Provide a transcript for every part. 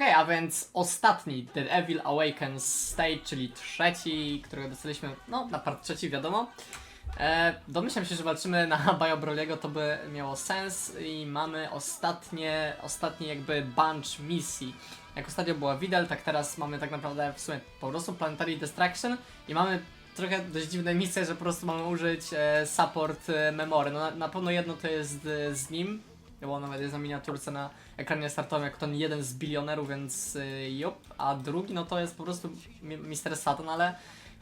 Okej, a więc ostatni The Evil Awakens Stage, czyli trzeci, którego dostaliśmy, no, na part trzeci, wiadomo. E, domyślam się, że walczymy na Biobroliego, to by miało sens i mamy ostatnie, ostatni jakby bunch misji. Jak ostatnio była Widel, tak teraz mamy tak naprawdę w sumie po prostu Planetary Destruction i mamy trochę dość dziwne misje, że po prostu mamy użyć e, support e, memory. No na, na pewno jedno to jest e, z nim, bo nawet jest na miniaturce na ekranie startowym jako ten jeden z bilionerów, więc y, jup, a drugi no to jest po prostu mi- Mr. Satan, ale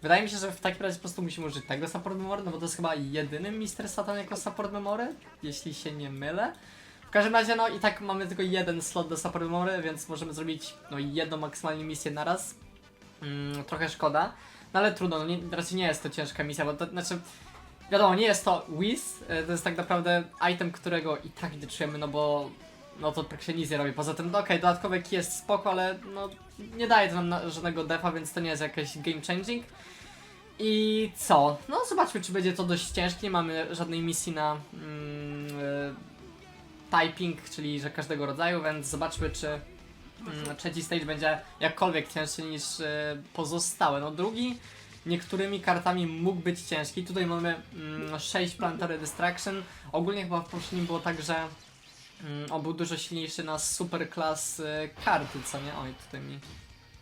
wydaje mi się, że w takim razie po prostu musimy użyć tego support memory, no bo to jest chyba jedyny Mr. Satan jako support memory, jeśli się nie mylę. W każdym razie no i tak mamy tylko jeden slot do support memory, więc możemy zrobić no jedną maksymalnie misję na raz. Mm, trochę szkoda, no ale trudno, no nie, raczej nie jest to ciężka misja, bo to znaczy Wiadomo, nie jest to Wiz, e, to jest tak naprawdę item, którego i tak nie czujemy, no bo no to się nic nie robi. Poza tym, no okej, dodatkowy key jest spoko, ale no nie daje to nam na, żadnego defa, więc to nie jest jakieś game changing. I co? No zobaczmy, czy będzie to dość ciężkie. Nie mamy żadnej misji na mm, e, typing, czyli że każdego rodzaju, więc zobaczmy, czy mm, trzeci stage będzie jakkolwiek cięższy niż e, pozostałe. No drugi niektórymi kartami mógł być ciężki. Tutaj mamy mm, 6 Planetary Distraction. Ogólnie chyba w poprzednim było tak, że mm, on był dużo silniejszy na super class y, karty, co nie? Oj, tutaj mi...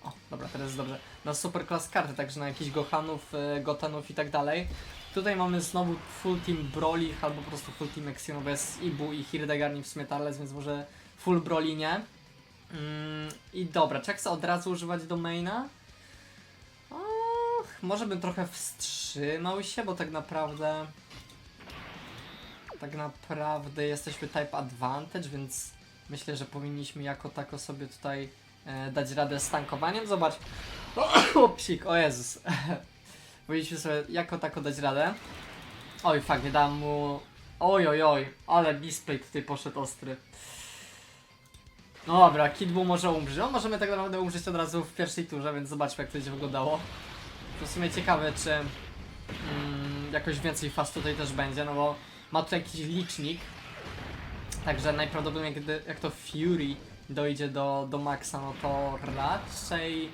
O, dobra, teraz jest dobrze. Na super class karty, także na jakichś Gohanów, y, Gotenów i tak dalej. Tutaj mamy znowu full team Broly, albo po prostu full team Exino, jest Ibu i Hildegard, w sumie Tarles, więc może full Broly nie. Mm, I dobra, czy chcę od razu używać domaina? Och, może bym trochę wstrzymał się, bo tak naprawdę tak naprawdę jesteśmy type advantage, więc myślę, że powinniśmy jako tako sobie tutaj e, dać radę z tankowaniem. Zobacz. O, psik, o Jezus. powinniśmy sobie jako tako dać radę. Oj, fakt, nie dam mu... Oj, oj, oj, ale display tutaj poszedł ostry. No dobra, Kidbu może umrzeć. No możemy tak naprawdę umrzeć od razu w pierwszej turze, więc zobaczmy jak to będzie wyglądało. To w sumie ciekawe, czy mm, jakoś więcej fast tutaj też będzie, no bo ma tu jakiś licznik. Także najprawdopodobniej gdy, jak to Fury dojdzie do, do maksa, no to raczej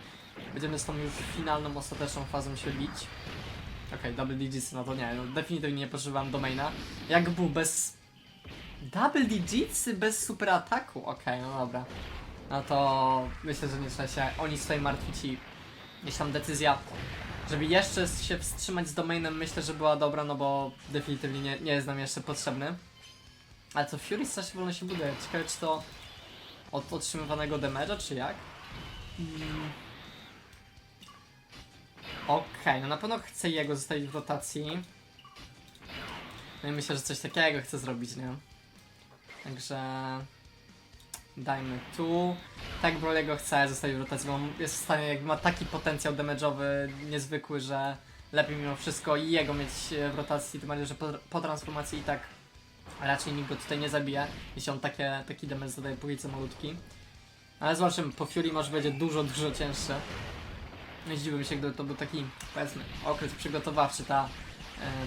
będziemy z tą już finalną, ostateczną fazą się bić. Okej, double digits, no to nie, no definitywnie nie potrzebowałem domaina. Jak był bez... Double digits bez super ataku? Okej, no dobra. No to myślę, że nie trzeba się o nic tutaj martwić i tam decyzja, żeby jeszcze się wstrzymać z domainem, myślę, że była dobra, no bo definitywnie nie, nie jest nam jeszcze potrzebny. Ale co, Fury strasznie wolno się buduje. Ciekawe, czy to od otrzymywanego damage'a, czy jak? Mm. Okej, no na pewno chcę jego zostawić w rotacji. No i myślę, że coś takiego chcę zrobić, nie? Także... Dajmy tu. Tak Brolego chcę zostawić w rotacji, bo on jest w stanie, ma taki potencjał damage'owy niezwykły, że lepiej mimo wszystko i jego mieć e, w rotacji, tym bardziej, że po, po transformacji i tak raczej nikt go tutaj nie zabije, jeśli on takie, taki damage zadaje póki co malutki. Ale zobaczymy, po Fury może będzie dużo, dużo cięższe. Nie zdziwiłbym się, gdyby to był taki, powiedzmy, okres przygotowawczy, ta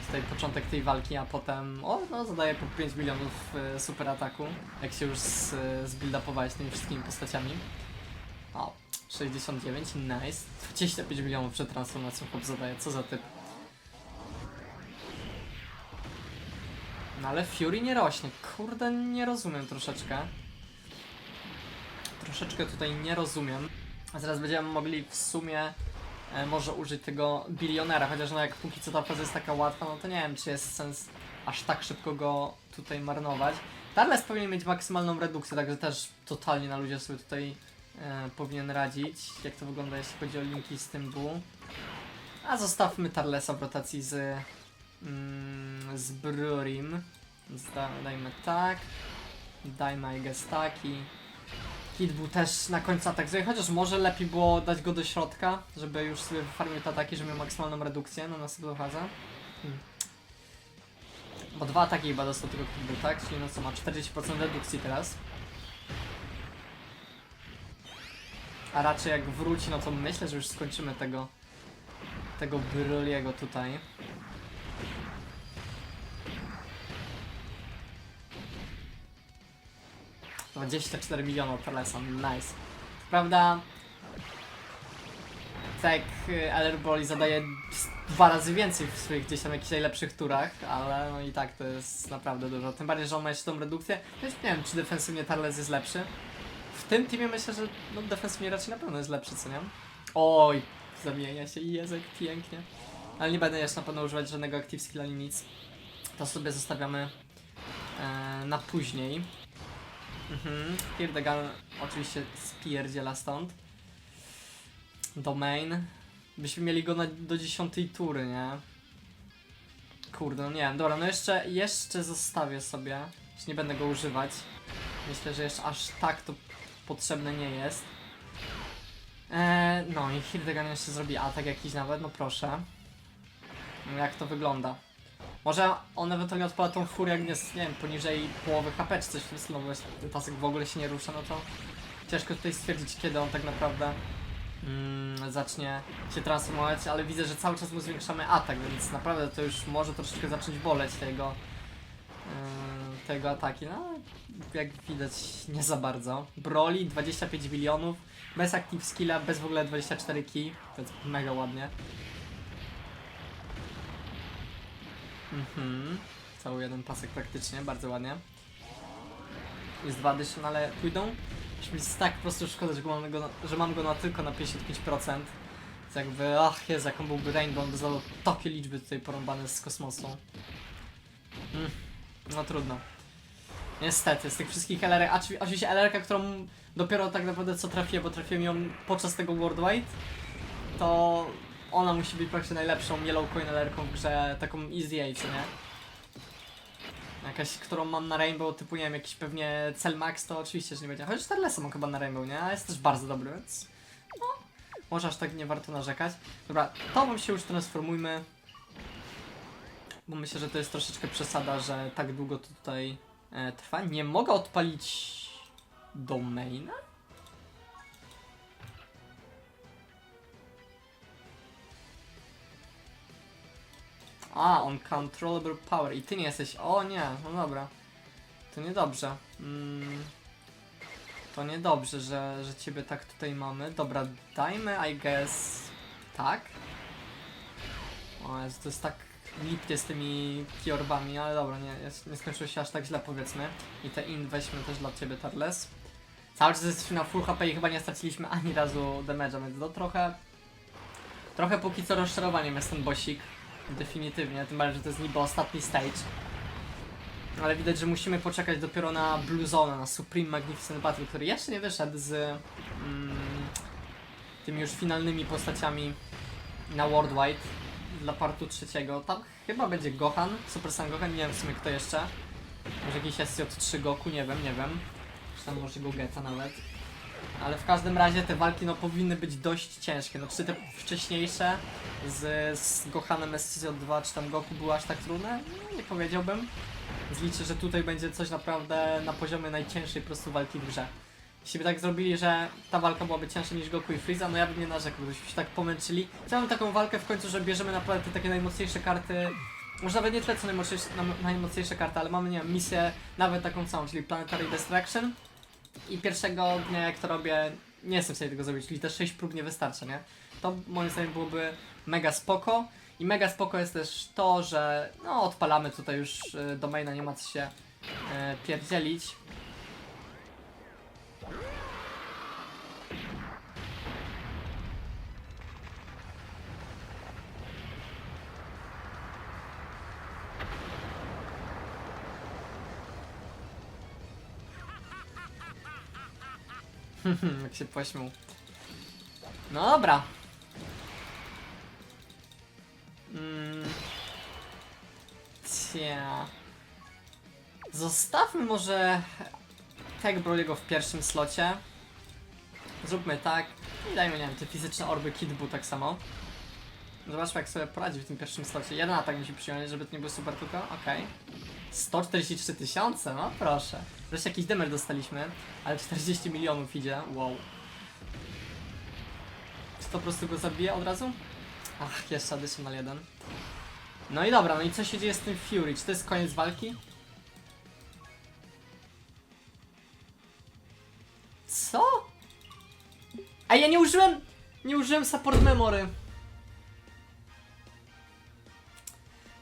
tutaj początek tej walki, a potem, o, no, zadaje po 5 milionów e, super ataku, jak się już z, zbuild-upowałeś tymi wszystkimi postaciami. O, 69, nice. 25 milionów przed transformacją chłop zadaje, co za typ. No ale Fury nie rośnie, kurde, nie rozumiem troszeczkę. Troszeczkę tutaj nie rozumiem. A zaraz będziemy mogli w sumie e, może użyć tego bilionera, chociaż no jak póki co ta faza jest taka łatwa, no to nie wiem czy jest sens aż tak szybko go tutaj marnować. Tarles powinien mieć maksymalną redukcję, także też totalnie na ludzie sobie tutaj e, powinien radzić. Jak to wygląda jeśli chodzi o linki z tym bu. A zostawmy Tarlesa w rotacji z, mm, z Brurim. Więc da, dajmy tak. Dajmy I guess taki. Kit był też na końcu atak zrobił, chociaż może lepiej było dać go do środka, żeby już sobie wyfarmił te ataki, żeby miał maksymalną redukcję na następną fazę. Hmm. Bo dwa ataki chyba dostał tylko Kit był, tak? Czyli no co, ma 40% redukcji teraz. A raczej jak wróci, no to myślę, że już skończymy tego tego Bryliego tutaj. Dwadzieścia cztery miliony od nice. Prawda, tak, y, Eller Broly zadaje dwa razy więcej w swoich gdzieś tam jakichś najlepszych turach, ale no i tak to jest naprawdę dużo. Tym bardziej, że on ma jeszcze tą redukcję. Więc nie wiem, czy defensywnie Tarles jest lepszy. W tym teamie myślę, że no, defensywnie raczej na pewno jest lepszy, co nie? Oj, zamienia się i Jezek pięknie. Ale nie będę jeszcze na pewno używać żadnego active skill ani nic. To sobie zostawiamy e, na później. Mhm. Hierdegan oczywiście spierdziela stąd. Domain. Byśmy mieli go na, do 10 tury, nie? Kurde, no nie wiem, dobra, no jeszcze, jeszcze zostawię sobie. Już nie będę go używać. Myślę, że jeszcze aż tak to potrzebne nie jest. Eee, no i Hildegard jeszcze zrobi atak jakiś nawet, no proszę. Jak to wygląda? Może on ewentualnie odpala tą furię, jak jest, nie wiem, poniżej połowy HP czy coś w tym stylu, bo ten pasek w ogóle się nie rusza, no to ciężko tutaj stwierdzić, kiedy on tak naprawdę mm, zacznie się transformować, ale widzę, że cały czas mu zwiększamy atak, więc naprawdę to już może troszeczkę zacząć boleć tego, yy, tego ataki. No, jak widać, nie za bardzo. Broly 25 bilionów, bez active skilla, bez w ogóle 24 key, to jest mega ładnie. Mhm, cały jeden pasek praktycznie, bardzo ładnie. Jest dwa additionale pójdą. Już jest tak po prostu szkoda, że, mam go na, że mam go na tylko na 55%. Więc jakby, ach Jezu, jaką byłby Rainbow, by zadał takie liczby tutaj porąbane z kosmosu. Mm, no trudno. Niestety, z tych wszystkich LR, a oczywi- oczywiście LR, którą dopiero tak naprawdę co trafię, bo trafiłem ją podczas tego Worldwide, to ona musi być praktycznie najlepszą yellow coin LR w grze, taką easy A, co nie? Jakaś, którą mam na Rainbow, typu nie wiem, jakiś pewnie cel max, to oczywiście, że nie będzie. Chociaż Tarlesa mam chyba na Rainbow, nie? A jest też bardzo dobry, więc no, może aż tak nie warto narzekać. Dobra, to wam się już transformujmy. Bo myślę, że to jest troszeczkę przesada, że tak długo to tutaj e, trwa. Nie mogę odpalić domaina? A, uncontrollable power. I ty nie jesteś. O nie, no dobra. To niedobrze. Mm, to niedobrze, że, że ciebie tak tutaj mamy. Dobra, dajmy, I guess. Tak. O Jezu, to jest tak lipnie z tymi kiorbami, ale dobra, nie, jest, nie skończyło się aż tak źle powiedzmy. I te in weźmy też dla ciebie, Tarles. Cały czas jesteśmy na full HP i chyba nie straciliśmy ani razu damage'a, więc to trochę... Trochę póki co rozczarowaniem jest ten bossik. Definitywnie, tym bardziej, że to jest niby ostatni stage. Ale widać, że musimy poczekać dopiero na Blue Zone, na Supreme Magnificent Battle, który jeszcze nie wyszedł z mm, tymi już finalnymi postaciami na Worldwide dla partu trzeciego. Tam chyba będzie Gohan, Super Saiyan Gohan, nie wiem w sumie kto jeszcze. Może jakiś SJ3 Goku, nie wiem, nie wiem. Czy tam może Gogeta nawet. Ale w każdym razie te walki no powinny być dość ciężkie. No czy te wcześniejsze z, z Gohanem SCJ2 czy tam Goku były aż tak trudne? No, nie powiedziałbym. Więc liczę, że tutaj będzie coś naprawdę na poziomie najcięższej po prostu walki w grze. Jeśli by tak zrobili, że ta walka byłaby cięższa niż Goku i Freeza, no ja bym nie narzekł, gdybyśmy się tak pomęczyli. Chciałbym taką walkę w końcu, że bierzemy naprawdę te takie najmocniejsze karty. Może nawet nie tyle co najmocniejsze, najmocniejsze karty, ale mamy, nie wiem, misję nawet taką samą, czyli Planetary Destruction. I pierwszego dnia jak to robię, nie jestem w stanie tego zrobić, czyli te 6 prób nie wystarcza, nie? To moim zdaniem byłoby mega spoko. I mega spoko jest też to, że no odpalamy tutaj już y, domaina, nie ma co się y, pierdzielić. Jak się pośmiał. No dobra. Mm. Cia. Zostawmy może Tag Broly'ego w pierwszym slocie. Zróbmy tak. I dajmy, nie wiem, te fizyczne orby Kid Buu tak samo. Zobaczmy jak sobie poradzi w tym pierwszym slocie. Jeden atak musi przyjąć, żeby to nie był super tylko. Okej. 143 tysiące, no proszę. Wreszcie jakiś demer dostaliśmy, ale 40 milionów idzie, wow. Czy to po prostu go zabije od razu? Ach, jeszcze additional jeden. No i dobra, no i co się dzieje z tym Fury? Czy to jest koniec walki? Co? A ja nie użyłem, nie użyłem support memory.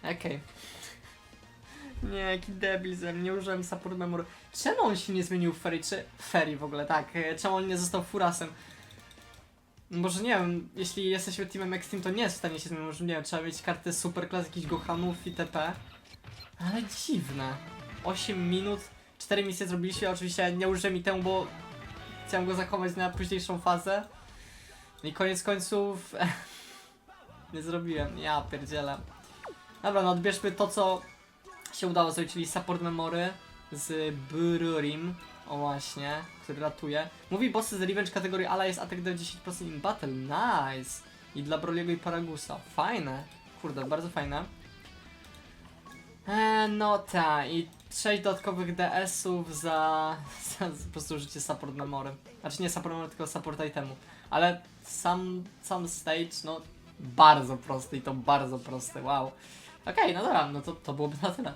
Okej. Nie, jaki debil ze mnie, nie użyłem support memory. Czemu on się nie zmienił w Ferry, czy... Ferry w ogóle, tak. e, Czemu on nie został Furasem? Może nie wiem, jeśli jesteśmy teamem Extreme, to nie jest w stanie się zmienić. Może nie wiem, trzeba mieć karty superklas, jakichś Gohanów itp. Ale dziwne. 8 minut, 4 misje zrobiliśmy, oczywiście nie użyłem i temu, bo chciałem go zachować na późniejszą fazę. No I koniec końców nie zrobiłem, ja pierdzielę. Dobra, no odbierzmy to, co się udało zrobić, czyli support memory z Bururim. O właśnie, który ratuje. Mówi bossy z revenge kategorii ala jest atak do 10% in battle. Nice! I dla Broliego i Paragusa. Fajne. Kurde, bardzo fajne. Eee, no ta i 6 dodatkowych DS-ów za, za po prostu użycie support memory. Znaczy nie support memory, tylko support itemu. Ale sam, sam stage, no bardzo prosty i to bardzo prosty, wow. Okej, no dobra, no to, to byłoby na tyle.